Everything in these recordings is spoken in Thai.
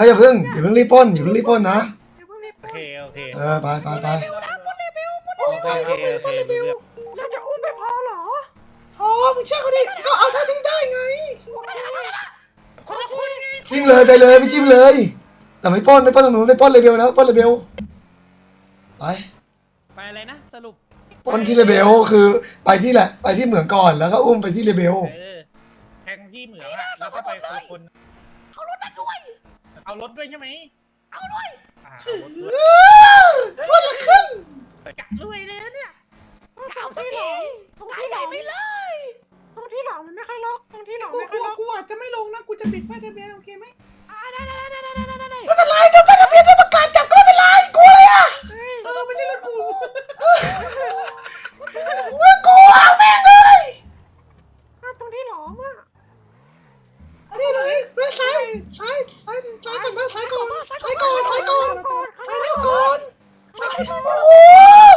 เอ้ยอย่าเพิ่งอย่าเพิ่งรีบปล้นอย่าเพิ่งรีบปล้นนะโอเคโอเคเออไปไปไปโอเคโอเคโอเครองาจะอุ้มไปพอเหรอพอมึงเชื่อเขาดิก็เอาท่าทิ้งได้ไงทิ้งเลยไปเลยไปจิ้มเลย แต่ไม่ปล้นไม่ปล้นตรนูไม่ปล้นเลยเบลนะปล้นเลยเบลไปไปอะไรนะสรุปปล้นที่เลเบลคือไปที่แหละ ไปที่เหมืองก่อนแล้วก็อุ้มไปที่เลเบลแทงที่เหมืองอะแล้วก็ไปคนละคนเอารถมาด้วย เอารถด้วยใช่ไหมเอาด้วยคนละครึ่งกะรวยเลยเนี่ยเอาที่หลงตรงที่หลงไม่เลยตรงที่หลอมันไม่ค่อยล็อกตรงที่หลอมไม่ค่อยล็อกกูอาจจะไม่ลงนะกูจะปิดป้ายทะเบียนโอเคไหมได้ได้ได้ได้ได้ได้ได้ไม่เป็นไรโดนป้ายทะเบียนโดนประกาศจับก็ไม่เป็นไรกูเลยอะเออไม่ใช่รถกูมึงกลัวแม่งเลยตรงที่หลอมอะ นี่เลยเว้ยซ้ายซ้ายซ้ายซ้ายก่อนนะาซ้ายก่อนซ้ายก่อนซ้ายก่อนซ้ายแล้วก่อนซ้ายโอ้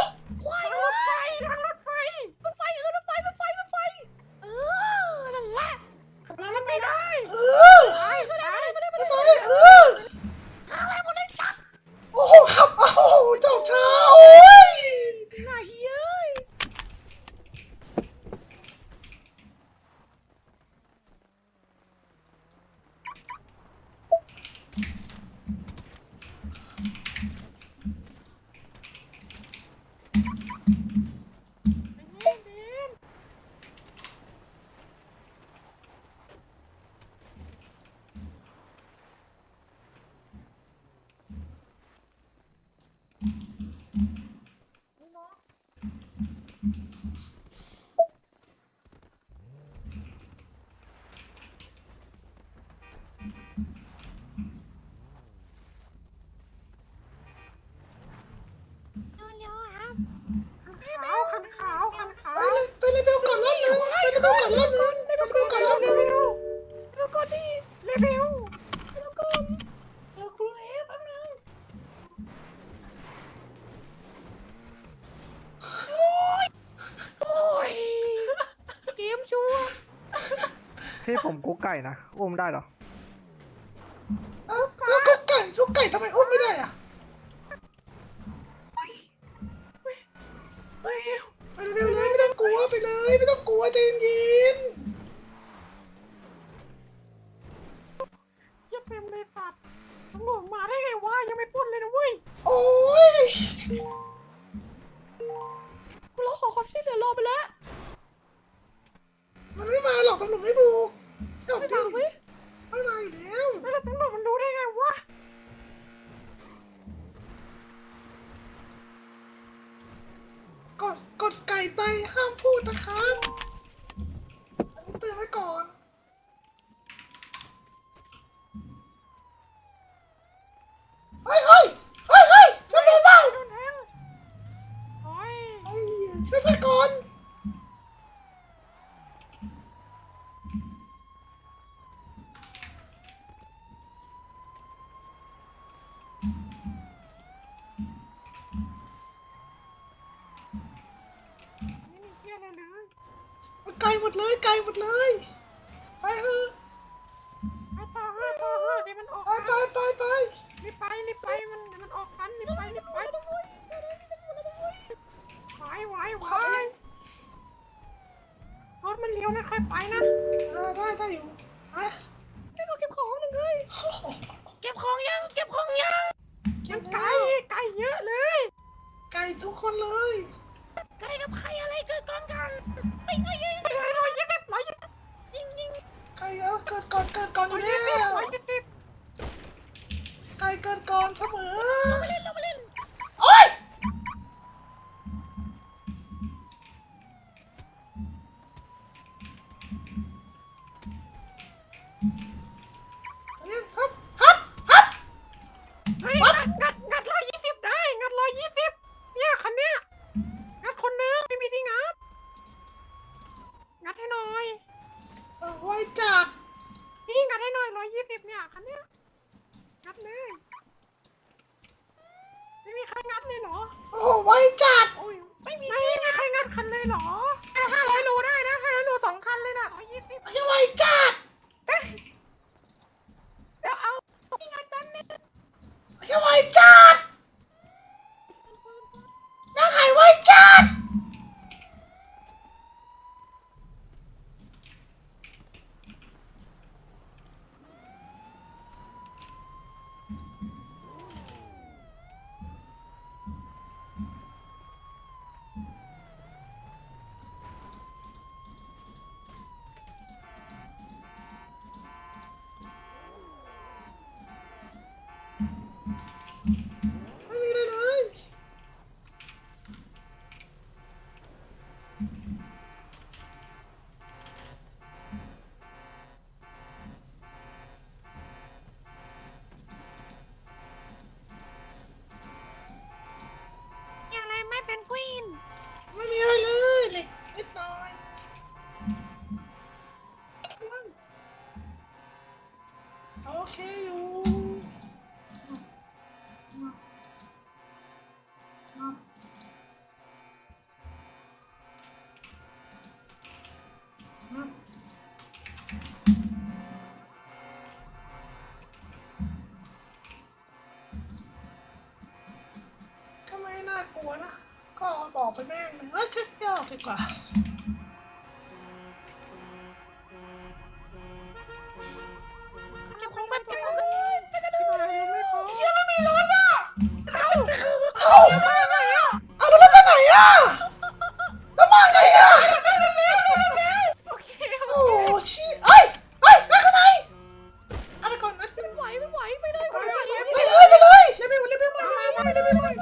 นะอุ้มได้หรอ ไกลหมดเลยไกลหมดเลย ไปเถอะไปต่อไปต่อเดี๋ยวมันออกไปไปไปไปรีบไปรีบไปมันมันออกทันรีบไปรีบไปไหวไหวไหวรถมันเลี้ยวนะใครไปนะได้ได้อยู่ไปไปก็เก็บของหนึ่งเลยเก็บของยังเก็บของยังเก็บไก่ไก่เยอะเลย ไก่ทุกคนเลย กับใครอะไรเกิดก่อนกันไม่เอ้ยเอ้ยเอยร้อยยี่สิบร้อยยิงยิงใครเอาเกิดก่อนเกิดก่อนอยู่แรี่สิใครเกิดก่อนเสมอ กวิน ไม่มีอะไรเลยเหล็กนิดหอยโอเคอยู่กลัวนะ ก็บอกไปแม่งเฮ้ยฉันไม่ออกดีกว่าเก็บของมันเก็บของมันเฮียไม่มีรถอะเอ้าเอ้าเอาแล้เรถไปไหนอะเล้วมาไงอะโอเคโอ้ชี้เอ้ยเอ้ยข้างในเอาไปก่อนนะไม่ไหวไม่ไหวไม่ได้ไม่ไหวไปเลยไม่เลยเร็วไปเร็วไปเร็วไปเร็ว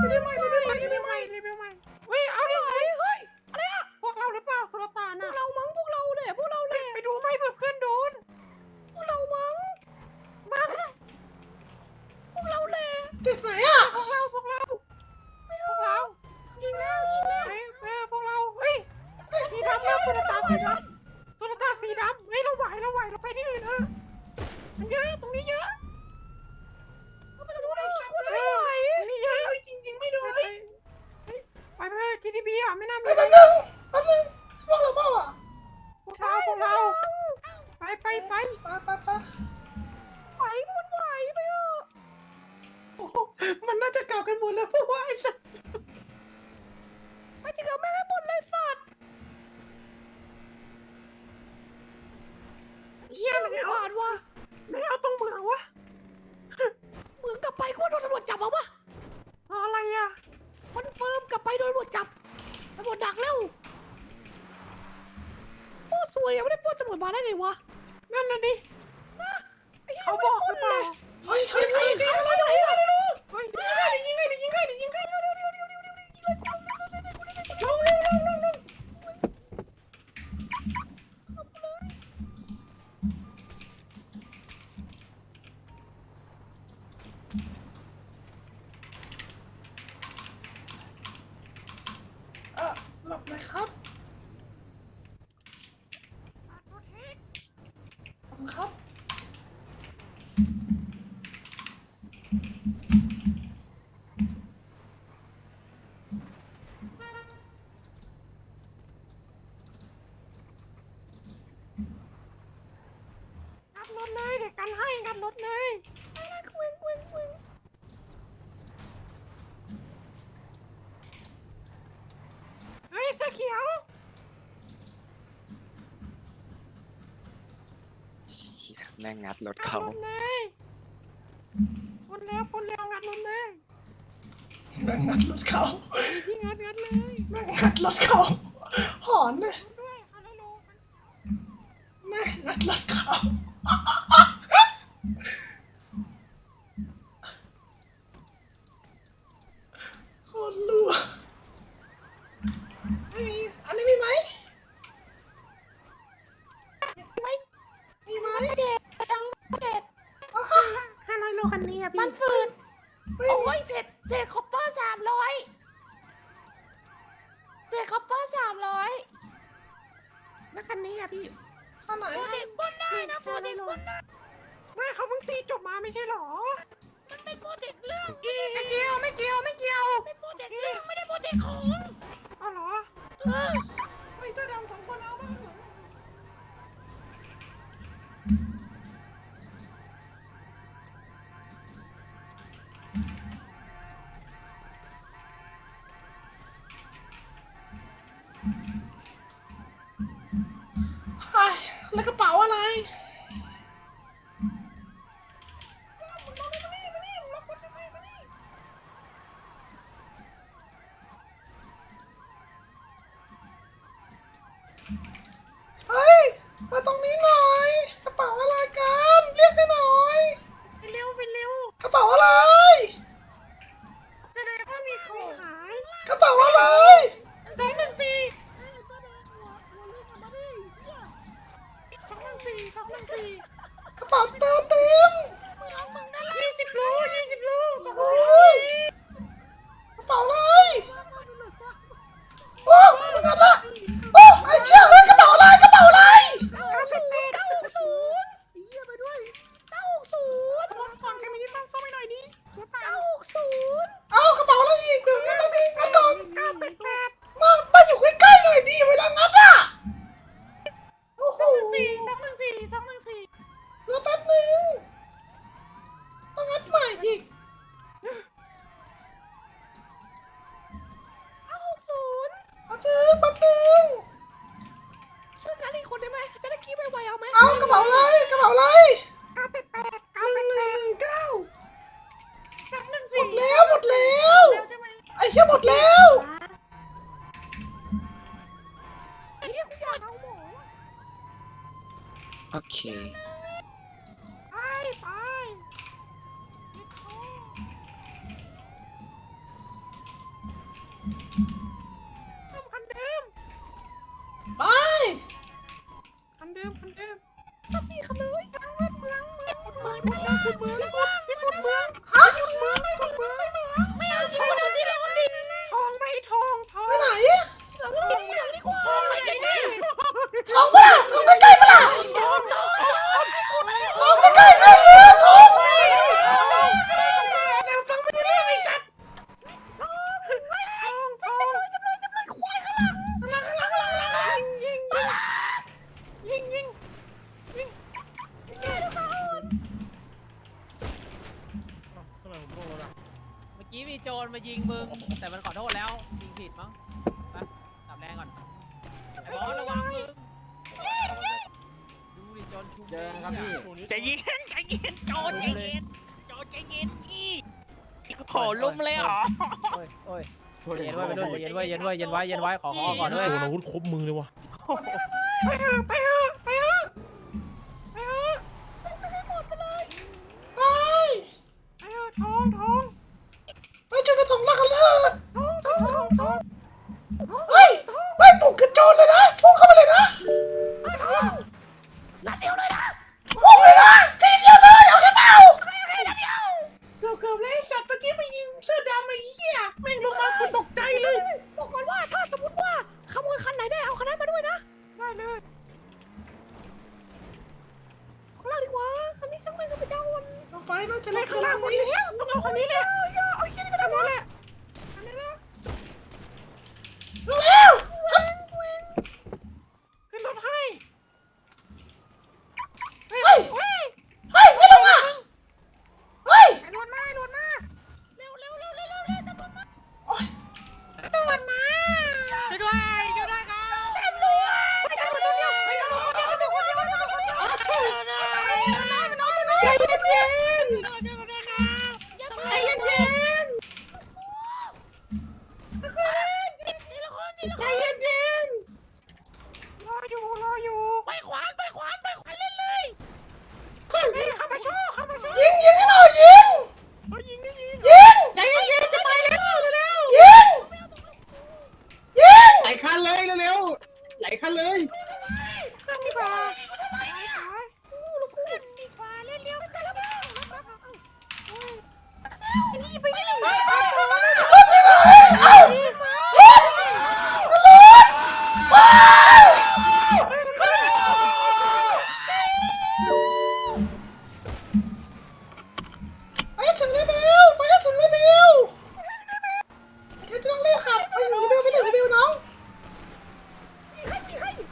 wah. แม่งงัดรถเขาพ้นแล้วพ้นแล้วงัดรถเลยแม่งงัดรถเขาพี่งัดงัดเลยแม่งงัดรถเขาหอนเลยแม่งงัดรถเขา Ok. โจรมายิงมึง แต่มันขอโทษแล้วยิงผิดมั้งไปจับแรงก่อนไอ้บอสระวังมึงดูดิจรชุมเจอครับพี่ ใจเย็นใจเย็นโจรใจเย็นโจรใจเย็นพี่ขอลุ่มเลยเหรอโอ้ยโอ้ยเย็นไว้เย็นไว้เย็นไว้เย็นไว้เย็นไว้ขอขอก่อนด้วยโอ้โหอาวุธครบมือเลยวะไปเ加油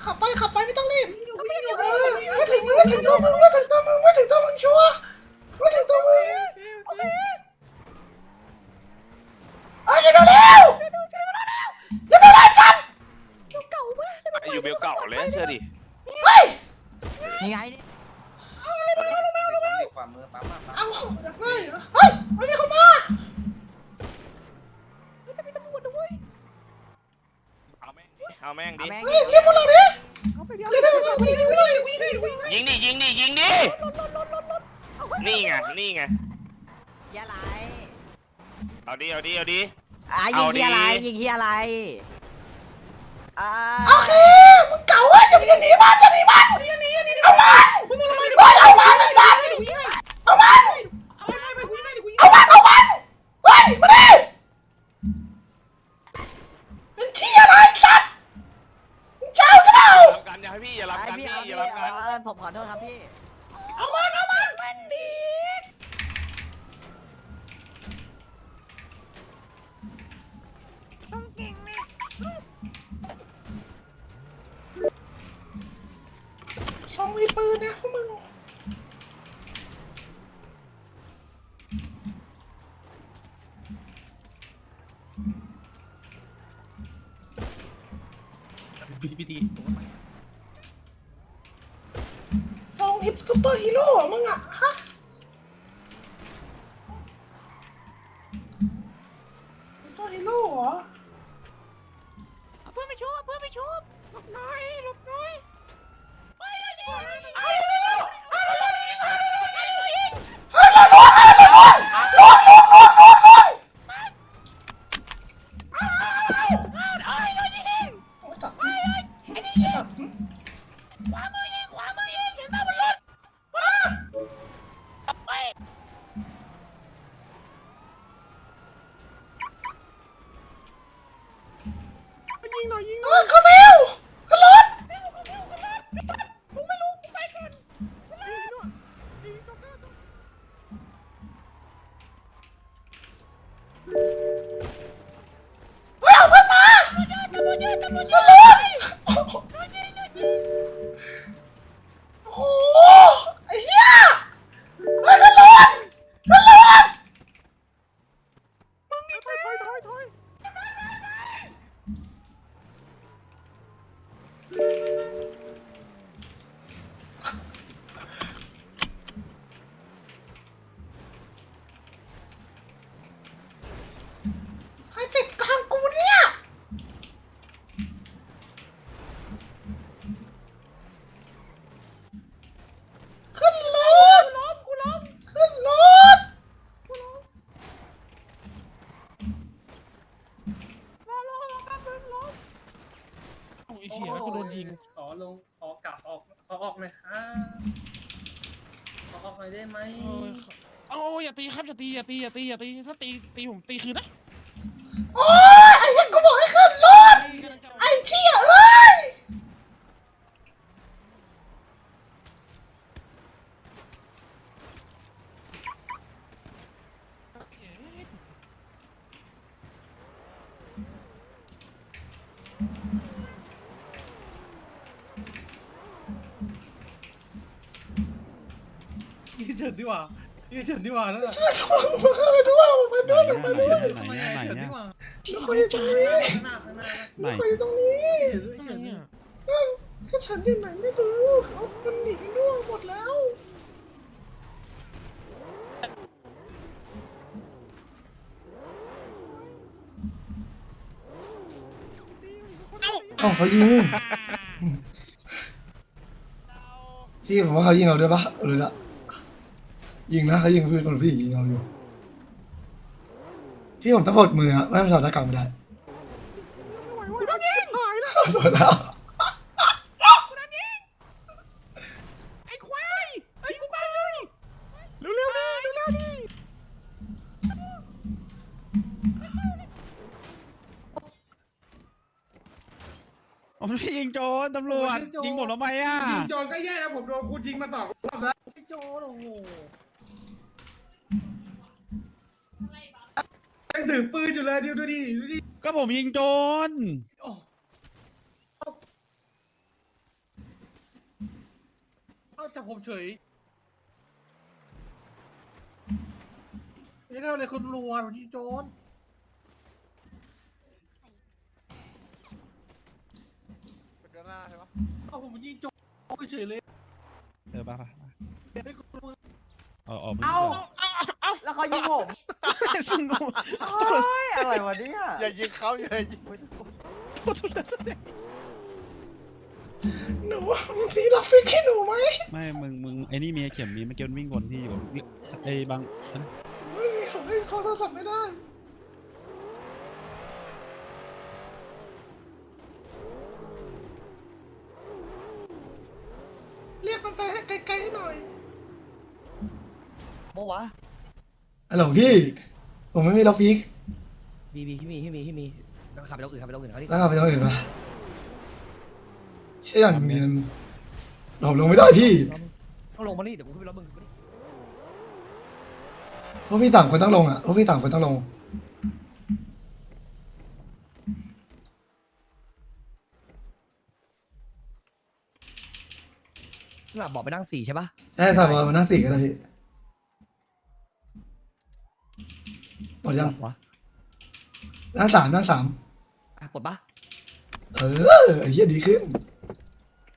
ขับไปขับไปไม่ต้องรีบเออมาถึงมมาถึงตัวมึงมาถึง ดีเอาดีเอาดิ อ่ยิงเฮียอะไรยิงเฮียอะไรโอเค มึงเก่าเะอย่าไปหนีมันอย่าหนีมัน What the ฉี่แล้วก็โดนยิง ขอลงขอกลับออกขอออกหน่อยครับขอออกหน่อยได้ไหมโอ้ยอย่าตีครับอย่าตีอย่าตีอย่าตีอย่าตีถ้าตีตีผมตีคืนนะ โอ้ยไอ้เหี้ ดีกว่ายืนเฉยดีกว่านั่นแหละช่วยผมมาด้วยมาด้วยมาด้วยทำไมยืนเฉยดีกว่าหนูคอยอยู่ตรงนี้หนูคอยอยู่ตรงนี้ก็ฉันอยู่ไหนไม่รู้เขามันหนีกันด้วยหมดแล้วอ๋อเขายิงพี่ผมว่าเขายิงเราด้วยปะหรือละ ยิงนะเขายิงพื่นคนพี่ยิงเราอยู่ ที่ผมต้องปลดมืออะไม่ถอดหน้ากากไม่ได้กูโดนยิงหายแล้วโดนแล้วกูโนยิงไอ้ควายไอ้ควายเร็วเร็วดีเร็วเร็วดีผมไม่ยิงโจนตำรวจยิงผมทำไมอะ ยิงโจนก็แย่แล้วผมโดนคุณยิงมาต่องรอบแล้วยิงโจนโอ้โห ถือปืนอยู่เลยดูดูดิดูดิก็ผมยิงโจรโอ้เอาจับผมเฉยไม่ได้ทำอะไรคุณรัวผมยิงโจรเอาผมยิงโจกไปเฉยเลยเออป่ะป่ะให้คุณรู้เอาออกเอา แล้วเขายิงผมเฮ้ยอะไรวะเนี่ยอย่ายิงเขาอย่ายิงหนูพี่รับฟิกให้หนูไหมไม่มึงมึงไอ้นี่มีไอ้เข็มมีเมื่อกี้มันวิ่งวนที่อยู่ไอ้บางไม่มีผมเล่นคอโทรศัพท์ไม่ได้เรียกมันไปให้ไกลๆให้หน่อยโมวะ ฮัลโหลพี่ ผมไม่มีล็อกฟิกบีบีที่มีที่มีที่มีขับไปรถอื่นขับไปรถอื่นเขาที่แล้วเอาไปตรงอื่นปะเชี่ยอย่างเนียนเราลงไม่ได้พี่ ต้องลงมานี่เดี๋ยวกูขึ้นไปรถมึงขึ้นไปนี่พวกพี่ต่างคนต้องลงอะพวกพี่ต่างคนต้องลง หลับบอกไปนั่งสี่ใช่ปะ ใช่ถ่ายมาหน้าสี่กันนะพี่หม ดยังวะหน้าสามหน้าสามอะกดปะเออไอ้เหี้ยดีขึ้น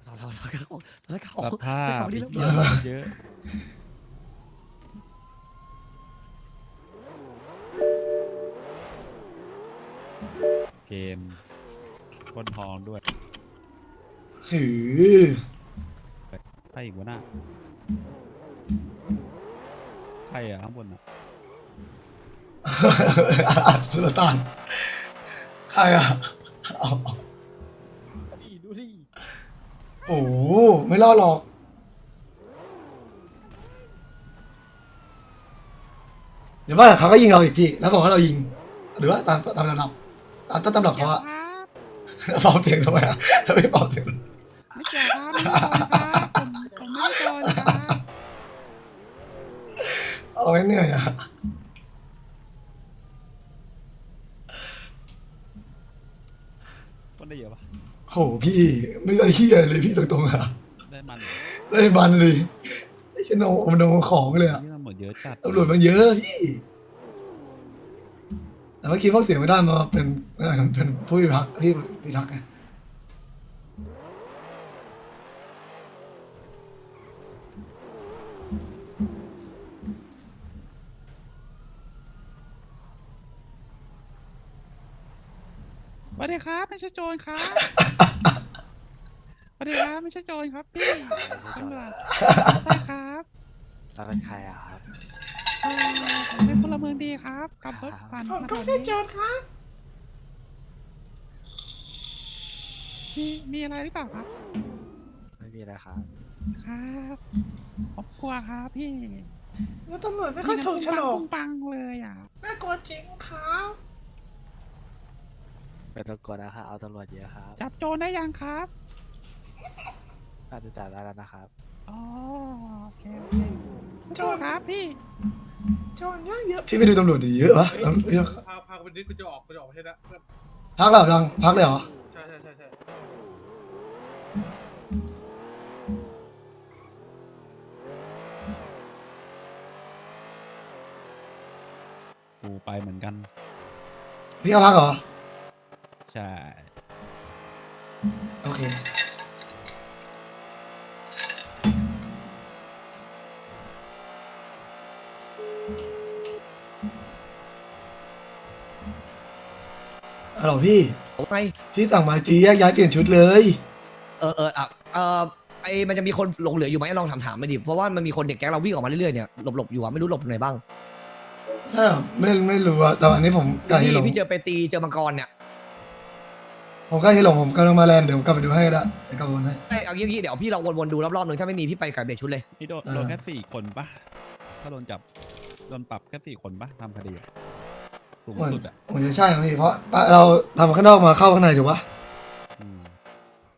เราเราเราเราเราเขาสภาพเราไอ้เราเหี้ยเยอะเกมคนทองด้วยหือใครอีกวะน่ะใครอะข้างบนอะ สุลต่านใครอะเอาดูดิโอ้โหไม่รอดหรอก เดี๋ยวว่าเขาก็ยิงเราอีกพี่ แล้วบอกว่าเรายิง หรือว่าตามตามลำดับตามต้นตำรับเขาอะเป่าเสียงทำไมอะทำไมเป่าเสียงไม่เกี่ยวครับไม่ได้โดนครับผมผมไม่ได้โดนครับเอาไว้เหนื่อยอะ คนได้เยอะปะ โหพี่ไม่ได้เฮียเลยพี่ตรงๆอะได้มันได้มันเลยไอ้ชโนมันโนของเลยอะที่ตำรวจเยอะจัดตำรวจมันเยอะพี่แต่เมื่อกี้พวกเสียงไม่ได้มาเป็นเป็นผู้พิทักษ์ที่พิทักษ์ไง สวัสดีครับไม่ใช่โจรครับสวัสดีครับไม่ใช่โจรครับพี่ตำรวจใช่ครับเราเป็นใครอะครับเอ่อผมเป็นพลเมืองดีครับขับรถผ่านผมถก็นนไม่ใช่นี้โจรครับมีมีอะไรหรือเปล่าครับ ไม่มีอะไรครับครับผมกลัวครับพี่แล้วตำรวจไม่ค่อยถูกฉลองปุ้งปังเลยอะ น่ากลัวจริงครับ ไม่ต้องกดนะครับเอาตำรวจเยอะครับจับโจรได้ยังครับ น่าจะจับได้แล้วนะครับ อ๋อโอเคโอเคโจรครับพี่โจรเยอะเยอะพี่ไปดูตำรวจดีเยอะปะตำพี่พาพาไปดิกูจะออกกูจะออกประเทศละพักแล้วยังพักเลยเหรอ ใช่ใช่ใช่ใช่กูไปเหมือนกัน พี่เอาพักเหรอ ใช่ โอเคฮัลโหลพี่ โอ้ยพี่สั่งมาจีแยกย้ายเปลี่ยนชุดเลย เออเอออะเออไอมันจะมีคนหลงเหลืออยู่ไหมลองถามถามไปดิเพราะว่ามันมีคนเด็กแก๊งเราวิ่งออกมาเรื่อยๆเนี่ยหลบหลบอยู่อะไม่รู้หลบตรงไหนบ้างใช่เหรอไม่ไม่รู้อะแต่อันนี้ผมใกล้ให้พี่ลงพี่เจอไปตีเจอมังกรเนี่ย ผมใกล้ให้ลงผมกำลังมาแลนด์เดี๋ยวผมกลับไปดูให้ก็ได้เดี๋ยวกลับไปดูให้ไอยเอางี้ๆเดี๋ยวพี่ลองวนๆดูรอบๆหนึ่งถ้าไม่มีพี่ไปไก่เบรกชุดเลย นี่โดนเออโดนแค่สี่คนปะถ้าโดนจับโดนปรับแค่สี่คนปะทำคดีอะสูงเหมือนสุดอะเหมือนจะใช่ครับพี่เพราะเราทำข้างนอกมาเข้าข้างในถูกปะใ